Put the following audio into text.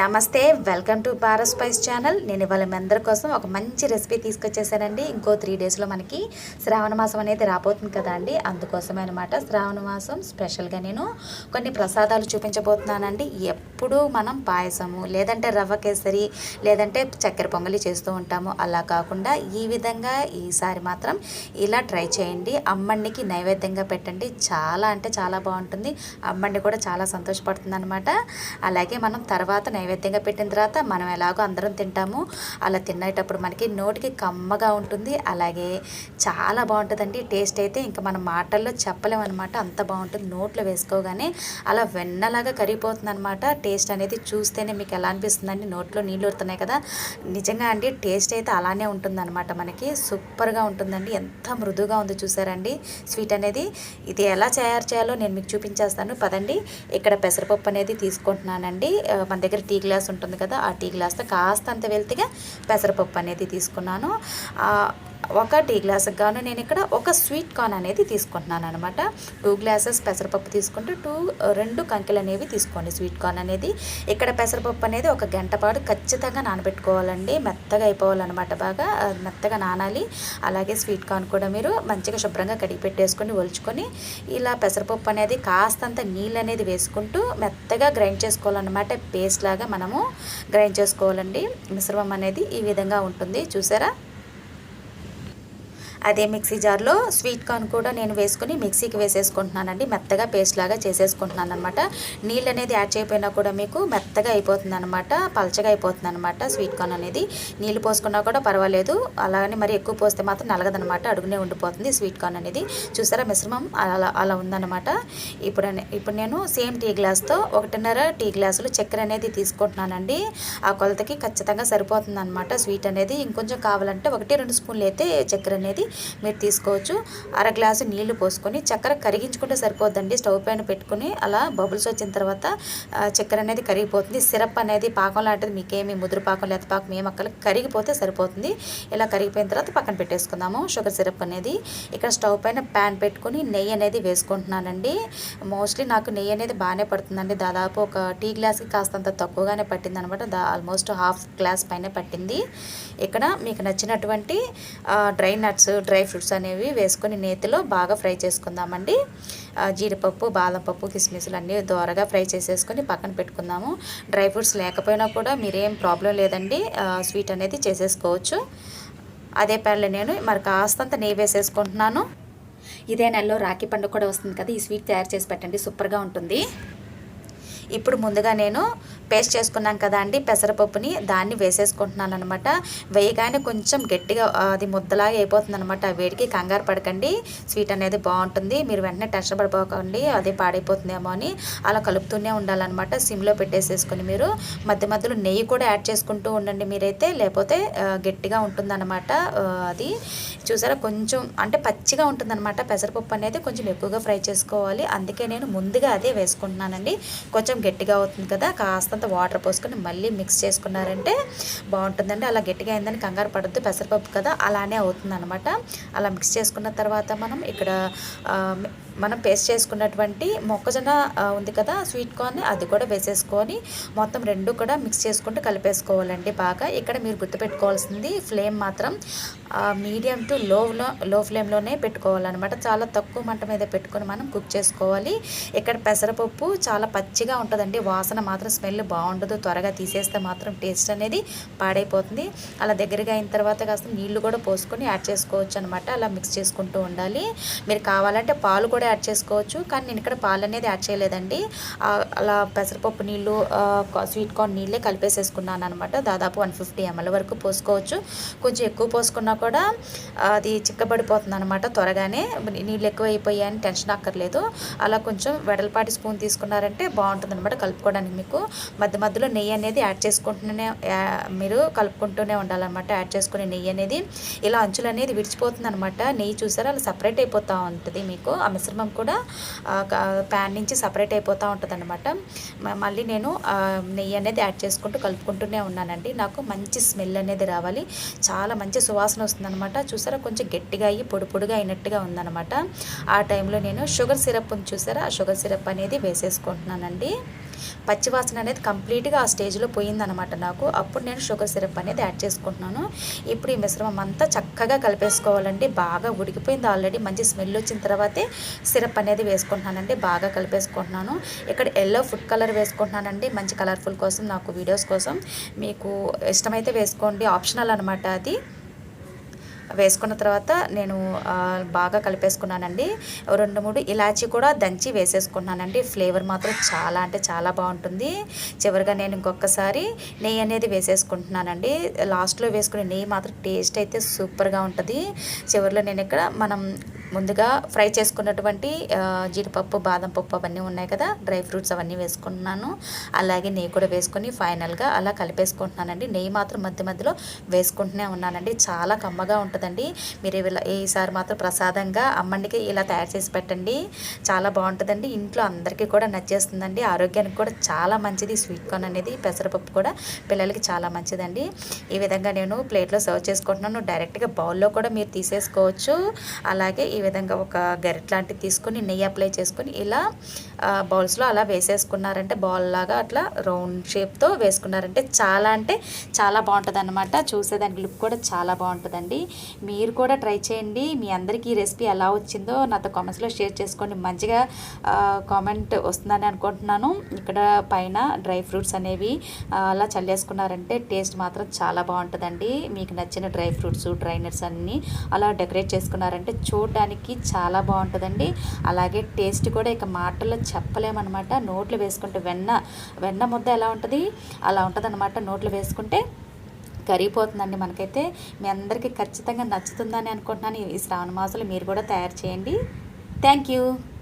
నమస్తే welcome to Bharat spice channel. నేను ఇవాళ మీ అందరి కోసం ఒక మంచి రెసిపీ తీసుకొచ్చేసానండి. ఇంకో త్రీ డేస్లో మనకి శ్రావణ మాసం అనేది రాబోతుంది కదా అండి. అందుకోసమే అనమాట శ్రావణ మాసం స్పెషల్గా నేను కొన్ని ప్రసాదాలు చూపించబోతున్నానండి. ఎప్పుడు మనం పాయసము లేదంటే రవ్వ కేసరి లేదంటే చక్కెర పొంగలి చేస్తూ ఉంటాము. అలా కాకుండా ఈ విధంగా ఈసారి మాత్రం ఇలా ట్రై చేయండి. అమ్మండికి నైవేద్యంగా పెట్టండి. చాలా అంటే చాలా బాగుంటుంది. అమ్మండి కూడా చాలా సంతోషపడుతుంది అలాగే మనం తర్వాత నైవేద్యంగా పెట్టిన తర్వాత మనం ఎలాగో అందరం తింటాము. అలా తినేటప్పుడు మనకి నోటికి కమ్మగా ఉంటుంది. అలాగే చాలా బాగుంటుందండి. టేస్ట్ అయితే ఇంకా మన మాటల్లో చెప్పలేమన్నమాట. అంత బాగుంటుంది. నోట్లో వేసుకోగానే అలా వెన్నలాగా కరిగిపోతుంది అనమాట టేస్ట్ అనేది చూస్తేనే మీకు ఎలా అనిపిస్తుందండి? నోట్లో నీళ్ళు ఊరుతున్నాయి కదా. నిజంగా అండి టేస్ట్ అయితే అలానే ఉంటుందన్నమాట మనకి. సూపర్గా ఉంటుందండి. ఎంత మృదుగా ఉందో చూసారండి. స్వీట్ అనేది ఇది ఎలా తయారు చేయాలో నేను మీకు చూపించేస్తాను. పదండి. ఇక్కడ పెసరపప్పు అనేది తీసుకుంటున్నానండి. మన దగ్గర టీ గ్లాస్ ఉంటుంది కదా ఆ టీ గ్లాస్తో కాస్త అంత వెళ్తిగా పెసరపప్పు అనేది తీసుకున్నాను. ఒక టీ గ్లాసుకి గాను నేను ఇక్కడ ఒక స్వీట్ కార్న్ అనేది తీసుకుంటున్నాను అనమాట టూ గ్లాసెస్ పెసరపప్పు తీసుకుంటే టూ రెండు కంకెలు అనేవి తీసుకోండి స్వీట్ కార్న్ అనేది. ఇక్కడ పెసరపప్పు అనేది ఒక గంట పాటు ఖచ్చితంగా నానబెట్టుకోవాలండి. మెత్తగా అయిపోవాలన్నమాట బాగా మెత్తగా నానాలి. అలాగే స్వీట్ కార్న్ కూడా మీరు మంచిగా శుభ్రంగా కడిగి పెట్టేసుకొని ఒలుచుకొని ఇలా పెసరపప్పు అనేది కాస్తంత నీళ్ళు అనేది వేసుకుంటూ మెత్తగా గ్రైండ్ చేసుకోవాలన్నమాట. పేస్ట్ లాగా మనము గ్రైండ్ చేసుకోవాలండి. మిశ్రమం అనేది ఈ విధంగా ఉంటుంది. చూసారా? అదే మిక్సీ జార్లో స్వీట్ కార్న్ కూడా నేను వేసుకుని మిక్సీకి వేసేసుకుంటున్నానండి. మెత్తగా పేస్ట్ లాగా చేసేసుకుంటున్నాను అనమాట నీళ్ళు అనేది యాడ్ చేయకపోయినా కూడా మీకు మెత్తగా అయిపోతుంది అనమాట పలచగా అయిపోతుంది అనమాట స్వీట్ కార్న్ అనేది. నీళ్ళు పోసుకున్నా కూడా పర్వాలేదు. అలాగని మరి ఎక్కువ పోస్తే మాత్రం నలగదనమాట అడుగునే ఉండిపోతుంది స్వీట్ కార్న్ అనేది. చూసారా మిశ్రమం? అలా అలా ఉందన్నమాట. ఇప్పుడు ఇప్పుడు నేను సేమ్ టీ గ్లాస్తో ఒకటిన్నర టీ గ్లాసులు చక్కెర అనేది తీసుకుంటున్నానండి. ఆ కొలతకి ఖచ్చితంగా సరిపోతుంది అనమాట స్వీట్ అనేది. ఇంకొంచెం కావాలంటే ఒకటి రెండు స్పూన్లు అయితే చక్కెర అనేది మీరు తీసుకోవచ్చు. అర గ్లాసు నీళ్ళు పోసుకొని చక్కెర కరిగించుకుంటే సరిపోద్దండి. స్టవ్ పైన పెట్టుకుని అలా బబుల్స్ వచ్చిన తర్వాత చక్కెర అనేది కరిగిపోతుంది. సిరప్ అనేది పాకం లాంటిది మీకేమి ముదురు పాకం లేత పాకం ఏం అక్కలు కరిగిపోతే సరిపోతుంది. ఇలా కరిగిపోయిన తర్వాత పక్కన పెట్టేసుకుందాము. షుగర్ సిరప్ అనేది ఇక్కడ స్టవ్ పైన ప్యాన్ పెట్టుకుని నెయ్యి అనేది వేసుకుంటున్నానండి. మోస్ట్లీ నాకు నెయ్యి అనేది బాగానే పడుతుందండి. దాదాపు ఒక టీ గ్లాస్కి కాస్తంత తక్కువగానే పట్టింది అనమాట ఆల్మోస్ట్ హాఫ్ గ్లాస్ పైన పట్టింది. ఇక్కడ మీకు నచ్చినటువంటి డ్రై నట్స్ డ్రై ఫ్రూట్స్ అనేవి వేసుకొని నేతిలో బాగా ఫ్రై చేసుకుందామండి. జీడిపప్పు బాదం పప్పు కిస్మిస్లు అన్నీ దోరగా ఫ్రై చేసేసుకొని పక్కన పెట్టుకుందాము. డ్రై ఫ్రూట్స్ లేకపోయినా కూడా మీరేం ప్రాబ్లం లేదండి. స్వీట్ అనేది చేసేసుకోవచ్చు. అదే ప్యాన్లో నేను మరి కాస్తంత నెయ్యి వేసేసుకుంటున్నాను. ఇదే నెలలో రాఖీ పండుగ కూడా వస్తుంది కదా ఈ స్వీట్ తయారు చేసి పెట్టండి సూపర్గా ఉంటుంది. ఇప్పుడు ముందుగా నేను పేస్ట్ చేసుకున్నాం కదా అండి పెసరపప్పుని దాన్ని వేసేసుకుంటున్నాను అనమాట వేయగానే కొంచెం గట్టిగా అది ముద్దలాగా అయిపోతుంది అనమాట వేడికి కంగారు పడకండి స్వీట్ అనేది బాగుంటుంది. మీరు వెంటనే టెన్షన్ పడిపోకండి అది పాడైపోతుందేమో అని అలా కలుపుతూనే ఉండాలన్నమాట. సిమ్లో పెట్టేసేసుకొని మీరు మధ్య మధ్యలో నెయ్యి కూడా యాడ్ చేసుకుంటూ ఉండండి మీరైతే. లేకపోతే గట్టిగా ఉంటుందన్నమాట అది. చూసారా కొంచెం అంటే పచ్చిగా ఉంటుందన్నమాట. పెసరపప్పు అనేది కొంచెం ఎక్కువగా ఫ్రై చేసుకోవాలి. అందుకే నేను ముందుగా అదే వేసుకుంటున్నానండి. కొంచెం గట్టిగా అవుతుంది కదా తర్వాత వాటర్ పోసుకొని మళ్ళీ మిక్స్ చేసుకున్నారంటే బాగుంటుందండి. అలా గట్టిగా అయిందని కంగారు పడద్దు పెసరపప్పు కదా అలానే అవుతుంది అనమాట అలా మిక్స్ చేసుకున్న తర్వాత మనం ఇక్కడ మనం పేస్ట్ చేసుకున్నటువంటి మొక్కజొన్న ఉంది కదా స్వీట్ కార్న్ అది కూడా వేసేసుకొని మొత్తం రెండు కూడా మిక్స్ చేసుకుంటూ కలిపేసుకోవాలండి బాగా. ఇక్కడ మీరు గుర్తుపెట్టుకోవాల్సింది ఫ్లేమ్ మాత్రం మీడియం టు లోలో లో ఫ్లేమ్లోనే పెట్టుకోవాలన్నమాట. చాలా తక్కువ మంట మీద పెట్టుకొని మనం కుక్ చేసుకోవాలి. ఇక్కడ పెసరపప్పు చాలా పచ్చిగా ఉంటుందండి. వాసన మాత్రం స్మెల్ బాగుండదు. త్వరగా తీసేస్తే మాత్రం టేస్ట్ అనేది పాడైపోతుంది. అలా దగ్గరగా అయిన తర్వాత కాస్త నీళ్ళు కూడా పోసుకొని యాడ్ చేసుకోవచ్చు అనమాట అలా మిక్స్ చేసుకుంటూ ఉండాలి. మీరు కావాలంటే పాలు కూడా యాడ్ చేసుకోవచ్చు. కానీ నేను ఇక్కడ పాలు అనేది యాడ్ చేయలేదండి. అలా పెసరపప్పు నీళ్ళు స్వీట్ కార్న్ నీళ్ళే కలిపేసేసుకున్నాను అనమాట దాదాపు వన్ ఫిఫ్టీ ఎంఎల్ వరకు పోసుకోవచ్చు. కొంచెం ఎక్కువ పోసుకున్నా కూడా అది చిక్కబడిపోతుంది అనమాట త్వరగానే. నీళ్ళు ఎక్కువ అయిపోయాయని టెన్షన్ అక్కర్లేదు. అలా కొంచెం వెడల్పాటి స్పూన్ తీసుకున్నారంటే బాగుంటుంది అనమాట కలుపుకోవడానికి మీకు. మధ్య మధ్యలో నెయ్యి అనేది యాడ్ చేసుకుంటూనే మీరు కలుపుకుంటూనే ఉండాలన్నమాట. యాడ్ చేసుకునే నెయ్యి అనేది. ఇలా అంచులు అనేది విడిచిపోతుంది అనమాట నెయ్యి చూసారా? అలా సపరేట్ అయిపోతూ ఉంటుంది మీకు. ఆ మిశ్రమం కూడా ప్యాన్ నుంచి సపరేట్ అయిపోతూ ఉంటుందనమాట మళ్ళీ నేను నెయ్యి అనేది యాడ్ చేసుకుంటూ కలుపుకుంటూనే ఉన్నానండి. నాకు మంచి స్మెల్ అనేది రావాలి. చాలా మంచి సువాసన వస్తుందన్నమాట. చూసారా? కొంచెం గట్టిగా అయ్యి పొడి పొడిగా అయినట్టుగా ఉందన్నమాట. ఆ టైంలో నేను షుగర్ సిరప్ చూసారా? ఆ షుగర్ సిరప్ అనేది వేసేసుకుంటున్నానండి. పచ్చివాసన అనేది కంప్లీట్గా ఆ స్టేజ్లో పోయిందనమాట నాకు. అప్పుడు నేను షుగర్ సిరప్ అనేది యాడ్ చేసుకుంటున్నాను. ఇప్పుడు ఈ మిశ్రమం అంతా చక్కగా కలిపేసుకోవాలండి. బాగా ఉడికిపోయింది ఆల్రెడీ. మంచి స్మెల్ వచ్చిన తర్వాతే సిరప్ అనేది వేసుకుంటున్నానండి. బాగా కలిపేసుకుంటున్నాను. ఇక్కడ ఎల్లో ఫుడ్ కలర్ వేసుకుంటున్నానండి. మంచి కలర్ఫుల్ కోసం నాకు వీడియోస్ కోసం. మీకు ఇష్టమైతే వేసుకోండి. ఆప్షనల్ అనమాట అది. వేసుకున్న తర్వాత నేను బాగా కలిపేసుకున్నానండి. రెండు మూడు ఇలాచీ కూడా దంచి వేసేసుకున్నానండి. ఫ్లేవర్ మాత్రం చాలా అంటే చాలా బాగుంటుంది. చివరిగా నేను ఇంకొకసారి నెయ్యి అనేది వేసేసుకుంటున్నానండి. లాస్ట్లో వేసుకునే నెయ్యి మాత్రం టేస్ట్ అయితే సూపర్గా ఉంటుంది. చివరిలో నేను ఇక్కడ మనం ముందుగా ఫ్రై చేసుకున్నటువంటి జీడిపప్పు బాదం పప్పు అవన్నీ ఉన్నాయి కదా డ్రై ఫ్రూట్స్ అవన్నీ వేసుకుంటున్నాను అలాగే నెయ్యి కూడా వేసుకొని ఫైనల్గా అలా కలిపేసుకుంటున్నానండి. నెయ్యి మాత్రం మధ్య మధ్యలో వేసుకుంటూనే ఉన్నానండి. చాలా కమ్మగా ఉంటుందండి. మీరు ఇలా ఈసారి మాత్రం ప్రసాదంగా అమ్మండికి ఇలా తయారు చేసి పెట్టండి. చాలా బాగుంటుందండి. ఇంట్లో అందరికీ కూడా నచ్చేస్తుందండి. ఆరోగ్యానికి కూడా చాలా మంచిది. స్వీట్ కార్న్ అనేది పెసరపప్పు కూడా పిల్లలకి చాలా మంచిదండి. ఈ విధంగా నేను ప్లేట్లో సర్వ్ చేసుకుంటున్నాను. డైరెక్ట్గా బౌల్లో కూడా మీరు తీసేసుకోవచ్చు. అలాగే ఈ విధంగా ఒక గరిట్ లాంటిది తీసుకొని నెయ్యి అప్లై చేసుకొని ఇలా బౌల్స్లో అలా వేసేసుకున్నారంటే బాల్ లాగా అట్లా రౌండ్ షేప్తో వేసుకున్నారంటే చాలా అంటే చాలా బాగుంటుంది అనమాట చూసేదానికి లుక్ కూడా చాలా బాగుంటుందండి. మీరు కూడా ట్రై చేయండి. మీ అందరికీ ఈ రెసిపీ ఎలా వచ్చిందో నాతో కామెంట్స్లో షేర్ చేసుకోండి. మంచిగా కామెంట్ వస్తుందని అనుకుంటున్నాను. ఇక్కడ పైన డ్రై ఫ్రూట్స్ అనేవి అలా చల్లేసుకున్నారంటే టేస్ట్ మాత్రం చాలా బాగుంటుందండి. మీకు నచ్చిన డ్రై ఫ్రూట్స్ డ్రై నట్స్ అన్నీ అలా డెకరేట్ చేసుకున్నారంటే చూడడానికి చాలా బాగుంటుందండి. అలాగే టేస్ట్ కూడా ఇక మాటల్లో చెప్పలేమన్నమాట నోట్లు వేసుకుంటే వెన్న వెన్న ముద్ద ఎలా ఉంటుంది? అలా ఉంటుంది అనమాట నోట్లు వేసుకుంటే. కరిగిపోతుందండి మనకైతే. మీ అందరికీ ఖచ్చితంగా నచ్చుతుందని అనుకుంటున్నాను. ఈ శ్రావణ మాసంలో మీరు కూడా తయారు చేయండి. Thank you.